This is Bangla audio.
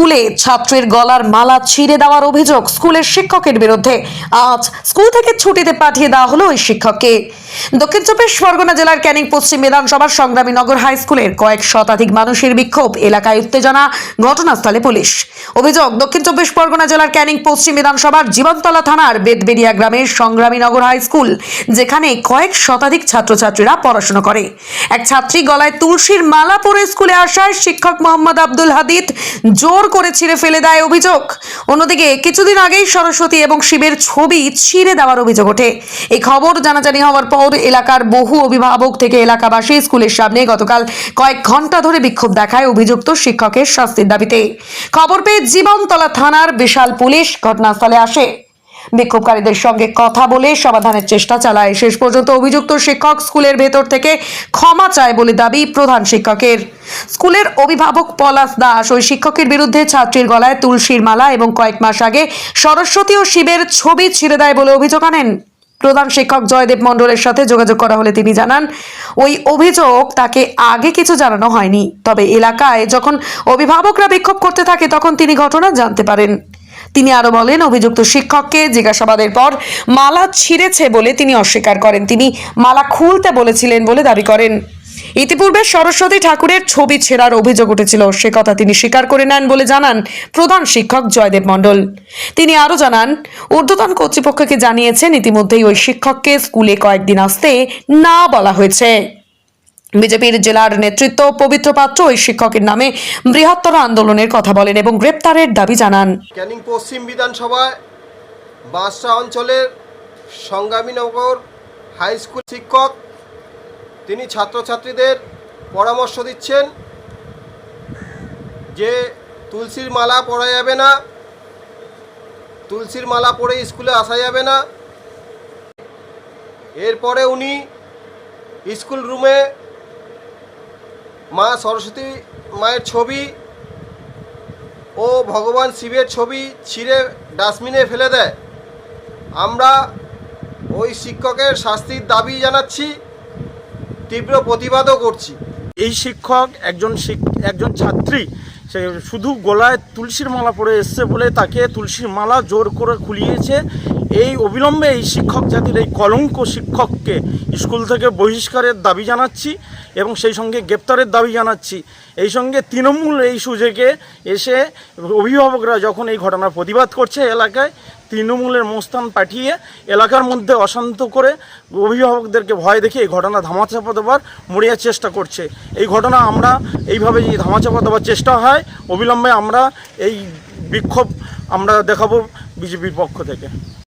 স্কুলে ছাত্রের গলার মালা ছিঁড়ে দেওয়ার অভিযোগ স্কুলের শিক্ষকের বিরুদ্ধে। আজ স্কুল থেকে ছুটিতে পাঠিয়ে দেওয়া হলো ওই শিক্ষককে। দক্ষিণ চব্বিশ পরগনা জেলার ক্যানিং পশ্চিম বিধানসভার সংগ্রামী নগর হাই স্কুলের কয়েক শতাধিক মানুষের বিক্ষোভ, এলাকায় উত্তেজনা, ঘটনাস্থলে পুলিশ। অভিযোগ, দক্ষিণ চব্বিশ পরগনা জেলার ক্যানিং পশ্চিম বিধানসভার জীবনতলা থানার বেদবেরিয়া গ্রামের সংগ্রামী নগর হাই স্কুল, যেখানে কয়েক শতাধিক ছাত্রছাত্রীরা পড়াশোনা করে। এক ছাত্রী গলায় তুলসীর মালা পরে স্কুলে আসায় শিক্ষক মোহাম্মদ আব্দুল হাদিদ জোর করে ছিঁড়ে ফেলে দেয় অভিযোগ। অন্যদিকে, কিছুদিন আগেই সরস্বতী এবং শিবের ছবি ছিঁড়ে দেওয়ার অভিযোগ ওঠে। এই খবর জানাজানি হওয়ার পর এলাকার বহু অভিভাবক থেকে এলাকাবাসী স্কুলের সামনে গতকাল কয়েক ঘণ্টা ধরে বিক্ষোভ দেখায় অভিযুক্ত শিক্ষকের শাস্তির দাবিতে। খবর পেয়ে জীবনতলা থানার বিশাল পুলিশ ঘটনাস্থলে আসে। বিক্ষোভকারীদের সঙ্গে কথা বলে সমাধানের চেষ্টা চালায়। শেষ পর্যন্ত অভিযুক্ত শিক্ষক স্কুলের ভেতর থেকে ক্ষমা চায় বলে দাবি প্রধান শিক্ষকের। স্কুলের অভিভাবক পলাশ দাস ওই শিক্ষকের বিরুদ্ধে ছাত্রীর গলায় তুলসীর মালা এবং কয়েক মাস আগে সরস্বতী ও শিবের ছবি ছিঁড়ে দেয় বলে অভিযোগ আনেন। প্রধান শিক্ষক জয়দেব মণ্ডলের সাথে যোগাযোগ করা হলে তিনি জানান, ওই অভিযোগ তাকে আগে কিছু জানানো হয়নি। তবে এলাকায় যখন অভিভাবকরা বিক্ষোভ করতে থাকে, তখন তিনি ঘটনা জানতে পারেন। তিনি আরও বলেন, অভিযুক্ত শিক্ষককে জিজ্ঞাসাবাদের পর মালা ছিঁড়েছে বলে তিনি অস্বীকার করেন। তিনি মালা খুলতে বলেছিলেন বলে দাবি করেন। ইতিপূর্বে সরস্বতী ঠাকুরের ছবি ছেঁড়ার অভিযোগ উঠেছিল। সে কথা তিনি স্বীকার করে নেন বলে জানান প্রধান শিক্ষক জয়দেব মণ্ডল। তিনি আরও জানান, ঊর্ধ্বতন কর্তৃপক্ষকে জানিয়েছেন ইতিমধ্যেই ওই শিক্ষককে স্কুলে কয়েকদিন আসতে না বলা হয়েছে। বিজেপির জেলার নেতৃত্ব পবিত্র পাত্র ওই শিক্ষকের নামে বৃহত্তর আন্দোলনের কথা বলেন এবং গ্রেপ্তারের দাবি জানান। ক্যানিং পশ্চিম বিধানসভায় বাঁশরা অঞ্চলের সংগ্রামীনগর হাই স্কুল শিক্ষক তিনি ছাত্রছাত্রীদের পরামর্শ দিচ্ছেন যে তুলসীর মালা পরা যাবে না, তুলসীর মালা পরে স্কুলে আসা যাবে না। এরপরে উনি স্কুল রুমে মা সরস্বতী মায়ের ছবি ও ভগবান শিবের ছবি ছিঁড়ে ডাস্টবিনে ফেলে দেয়। আমরা ওই শিক্ষকের শাস্তির দাবি জানাচ্ছি। তীব্র প্রতিবাদও করছি। এই শিক্ষক একজন একজন ছাত্রী, সে শুধু গলায় তুলসীর মালা পরে এসছে বলে তাকে তুলসীর মালা জোর করে খুলিয়েছে। এই অবিলম্বে এই শিক্ষক জাতির এই কলঙ্ক শিক্ষককে স্কুল থেকে বহিষ্কারের দাবি জানাচ্ছি এবং সেই সঙ্গে গ্রেপ্তারের দাবি জানাচ্ছি। এই সঙ্গে তৃণমূল এই সুযোগে এসে অভিভাবকরা যখন এই ঘটনার প্রতিবাদ করছে এলাকায় তৃণমূলের মোস্তান পাঠিয়ে এলাকার মধ্যে অশান্ত করে অভিভাবকদেরকে ভয় দেখে এই ঘটনা ধামাচাপা দেওয়ার মরিয়ার চেষ্টা করছে। এই ঘটনা আমরা এইভাবে যদি ধামাচাপা দেওয়ার চেষ্টা হয়, অবিলম্বে আমরা এই বিক্ষোভ আমরা দেখাবো বিজেপির পক্ষ থেকে।